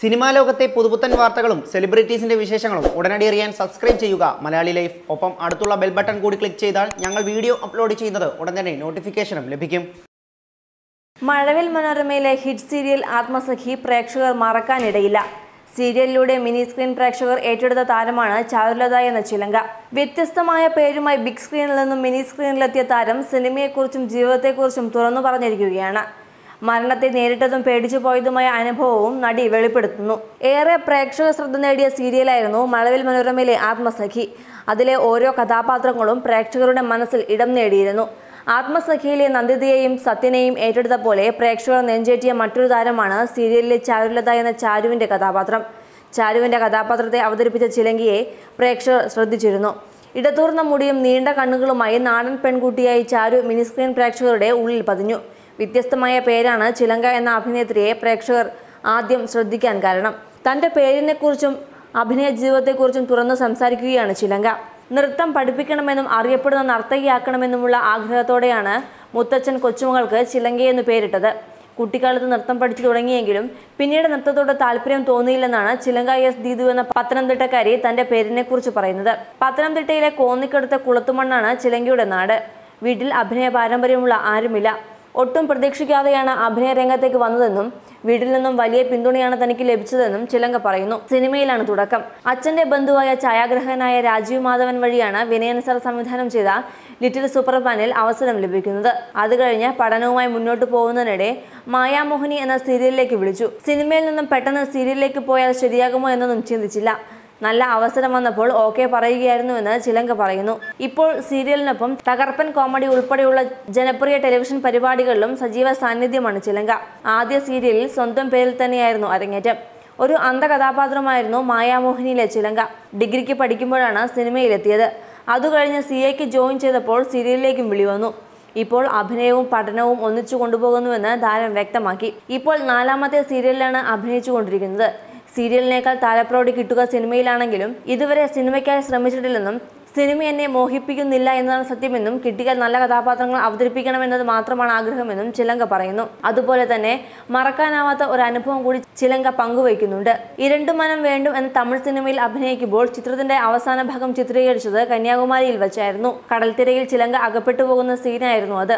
Cinema ലോകത്തെ പുതുപുത്തൻ വാർത്തകളും സെലിബ്രിറ്റീസിന്റെ വിശേഷങ്ങളും ഉടനടി അറിയാൻ സബ്സ്ക്രൈബ് ചെയ്യുക. മലയാളി ലൈഫ്. ഒപ്പം അടുത്തുള്ള ബെൽ ബട്ടൺ കൂടി ക്ലിക്ക് ചെയ്താൽ ഞങ്ങൾ വീഡിയോ അപ്ലോഡ് ചെയ്യുന്നത് ഉടൻ തന്നെ നോട്ടിഫിക്കേഷനും ലഭിക്കും. മഴവിൽ മനോരമയിലെ ഹിറ്റ് സീരിയൽ ആത്മസഖി പ്രേക്ഷകർ മറക്കാനിടയില്ല. സീരിയലിലൂടെ മിനി സ്ക്രീൻ പ്രേക്ഷകർ ഏറ്റെടുത്ത താരമാണ് ചാരുലത എന്ന ചിലങ്ക. വ്യത്യസ്തമായ പേരുമായി ബിഗ് സ്ക്രീനിൽ നിന്നും മിനി സ്ക്രീനിലെത്തിയ താരം സിനിമയെക്കുറിച്ചും ജീവിതത്തെക്കുറിച്ചും തുറന്നു പറഞ്ഞിരിക്കുകയാണ്. മരണത്തെ നേരിട്ടതും പേടിച്ചു പോയതുമായ അനുഭവവും നടി വെളിപ്പെടുത്തുന്നു. ഏറെ പ്രേക്ഷക ശ്രദ്ധ നേടിയ സീരിയലായിരുന്നു മഴവിൽ മനോരമയിലെ ആത്മസഖി. അതിലെ ഓരോ കഥാപാത്രങ്ങളും പ്രേക്ഷകരുടെ മനസ്സിൽ ഇടം നേടിയിരുന്നു. ആത്മസഖിയിലെ നന്ദിതയെയും സത്യനെയും ഏറ്റെടുത്ത പോലെ പ്രേക്ഷകർ നെഞ്ചേറ്റിയ മറ്റൊരു താരമാണ് സീരിയലിലെ ചാരുലത എന്ന ചാരുവിന്റെ കഥാപാത്രം. ചാരുവിന്റെ കഥാപാത്രത്തെ അവതരിപ്പിച്ച ചിലങ്കിയെ പ്രേക്ഷകർ ശ്രദ്ധിച്ചിരുന്നു. ഇടതൂർന്ന മുടിയും നീണ്ട കണ്ണുകളുമായി നാടൻ പെൺകുട്ടിയായി ചാരു മിനിസ്ക്രീൻ പ്രേക്ഷകരുടെ ഉള്ളിൽ പതിഞ്ഞു. വ്യത്യസ്തമായ പേരാണ് ചിലങ്ക എന്ന അഭിനേത്രിയെ പ്രേക്ഷകർ ആദ്യം ശ്രദ്ധിക്കാൻ കാരണം. തന്റെ പേരിനെക്കുറിച്ചും അഭിനയ ജീവിതത്തെക്കുറിച്ചും തുറന്ന് സംസാരിക്കുകയാണ് ചിലങ്ക. നൃത്തം പഠിപ്പിക്കണമെന്നും അറിയപ്പെടുന്ന നർത്തകിയാക്കണമെന്നുമുള്ള ആഗ്രഹത്തോടെയാണ് മുത്തച്ഛൻ കൊച്ചുമകൾക്ക് ചിലങ്കയെന്ന് പേരിട്ടത്. കുട്ടിക്കാലത്ത് നൃത്തം പഠിച്ചു തുടങ്ങിയെങ്കിലും പിന്നീട് നൃത്തത്തോട് താല്പര്യം തോന്നിയില്ലെന്നാണ് ചിലങ്ക എസ് ദീദു എന്ന പത്തനംതിട്ടക്കാരി തന്റെ പേരിനെക്കുറിച്ച് പറയുന്നത്. പത്തനംതിട്ടയിലെ കോന്നിക്കടുത്ത കുളത്തുമണ്ണാണ് ചിലങ്കയുടെ നാട്. വീട്ടിൽ അഭിനയ പാരമ്പര്യമുള്ള ആരുമില്ല. ഒട്ടും പ്രതീക്ഷിക്കാതെയാണ് അഭിനയ രംഗത്തേക്ക് വന്നതെന്നും വീട്ടിൽ നിന്നും വലിയ പിന്തുണയാണ് തനിക്ക് ലഭിച്ചതെന്നും ചിലങ്ക പറയുന്നു. സിനിമയിലാണ് തുടക്കം. അച്ഛന്റെ ബന്ധുവായ ഛായാഗ്രഹകനായ രാജീവ് മാധവൻ വഴിയാണ് വിനയൻ സർ സംവിധാനം ചെയ്ത ലിറ്റിൽ സൂപ്പർമാനിൽ അവസരം ലഭിക്കുന്നത്. അത് കഴിഞ്ഞ് പഠനവുമായി മുന്നോട്ട് പോകുന്നതിനിടെ മായാമോഹിനി എന്ന സീരിയലിലേക്ക് വിളിച്ചു. സിനിമയിൽ നിന്നും പെട്ടെന്ന് സീരിയലിലേക്ക് പോയാൽ ശരിയാകുമോ എന്നൊന്നും ചിന്തിച്ചില്ല. നല്ല അവസരം വന്നപ്പോൾ ഓക്കെ പറയുകയായിരുന്നുവെന്ന് ചിലങ്ക പറയുന്നു. ഇപ്പോൾ സീരിയലിനൊപ്പം തകർപ്പൻ കോമഡി ഉൾപ്പെടെയുള്ള ജനപ്രിയ ടെലിവിഷൻ പരിപാടികളിലും സജീവ സാന്നിധ്യമാണ് ചിലങ്ക. ആദ്യ സീരിയലിൽ സ്വന്തം പേരിൽ തന്നെയായിരുന്നു അരങ്ങേറ്റം. ഒരു അന്ധകഥാപാത്രമായിരുന്നു മായാമോഹിനിയിലെ ചിലങ്ക. ഡിഗ്രിക്ക് പഠിക്കുമ്പോഴാണ് സിനിമയിലെത്തിയത്. അതുകഴിഞ്ഞ് സി എക്ക് ജോയിൻ ചെയ്തപ്പോൾ സീരിയലിലേക്കും വിളി വന്നു ഇപ്പോൾ അഭിനയവും പഠനവും ഒന്നിച്ചു കൊണ്ടുപോകുന്നുവെന്ന് താരം വ്യക്തമാക്കി. ഇപ്പോൾ നാലാമത്തെ സീരിയലിലാണ് അഭിനയിച്ചുകൊണ്ടിരിക്കുന്നത് സീരിയലിനേക്കാൾ താലപ്രോടി കിട്ടുക സിനിമയിലാണെങ്കിലും ഇതുവരെ സിനിമയ്ക്കായി ശ്രമിച്ചിട്ടില്ലെന്നും സിനിമ എന്നെ മോഹിപ്പിക്കുന്നില്ല എന്നതാണ് സത്യമെന്നും കിട്ടിയാൽ നല്ല കഥാപാത്രങ്ങൾ അവതരിപ്പിക്കണമെന്നത് മാത്രമാണ് ആഗ്രഹമെന്നും ചിലങ്ക പറയുന്നു. അതുപോലെ തന്നെ മറക്കാനാവാത്ത ഒരു അനുഭവം കൂടി ചിലങ്ക പങ്കുവയ്ക്കുന്നുണ്ട്. ഇരണ്ടു മനം വേണ്ടും എന്ന തമിഴ് സിനിമയിൽ അഭിനയിക്കുമ്പോൾ ചിത്രത്തിന്റെ അവസാന ഭാഗം ചിത്രീകരിച്ചത് കന്യാകുമാരിയിൽ വെച്ചായിരുന്നു. കടൽത്തിരയിൽ ചിലങ്ക അകപ്പെട്ടു പോകുന്ന സീനായിരുന്നു അത്.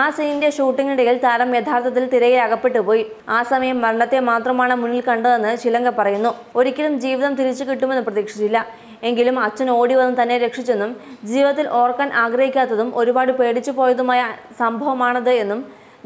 ആ സീനിന്റെ ഷൂട്ടിങ്ങിനിടയിൽ താരം യഥാർത്ഥത്തിൽ തിരയിൽ അകപ്പെട്ടുപോയി ആ സമയം മരണത്തെ മാത്രമാണ് മുന്നിൽ കണ്ടതെന്ന് ചിലങ്ക പറയുന്നു. ഒരിക്കലും ജീവിതം തിരിച്ചു കിട്ടുമെന്ന് പ്രതീക്ഷിച്ചില്ല. എങ്കിലും അച്ഛൻ ഓടി വന്ന് തന്നെ രക്ഷിച്ചെന്നും ജീവിതത്തിൽ ഓർക്കാൻ ആഗ്രഹിക്കാത്തതും ഒരുപാട് പേടിച്ചു പോയതുമായ സംഭവമാണത് എന്നും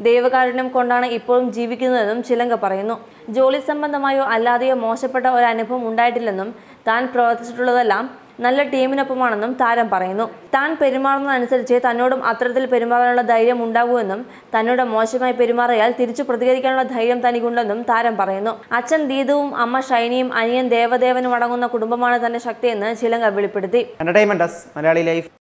ദൈവകാരുണ്യം കൊണ്ടാണ് ഇപ്പോഴും ജീവിക്കുന്നതെന്നും ചിലങ്ക പറയുന്നു. ജോലി സംബന്ധമായോ അല്ലാതെയോ മോശപ്പെട്ട ഒരു അനുഭവം ഉണ്ടായിട്ടില്ലെന്നും താൻ പ്രവർത്തിച്ചിട്ടുള്ളതെല്ലാം നല്ല ടീമിനൊപ്പമാണെന്നും താരം പറയുന്നു. താൻ പെരുമാറുന്നതനുസരിച്ച് തന്നോടും അത്തരത്തിൽ പെരുമാറാനുള്ള ധൈര്യം ഉണ്ടാകുമെന്നും തന്നോട് മോശമായി പെരുമാറിയാൽ തിരിച്ചു പ്രതികരിക്കാനുള്ള ധൈര്യം തനിക്കുണ്ടെന്നും താരം പറയുന്നു. അച്ഛൻ ദീതുവും അമ്മ ഷൈനിയും അനിയൻ ദേവദേവനും അടങ്ങുന്ന കുടുംബമാണ് തന്റെ ശക്തിയെന്ന് ചിലങ്ക വെളിപ്പെടുത്തി.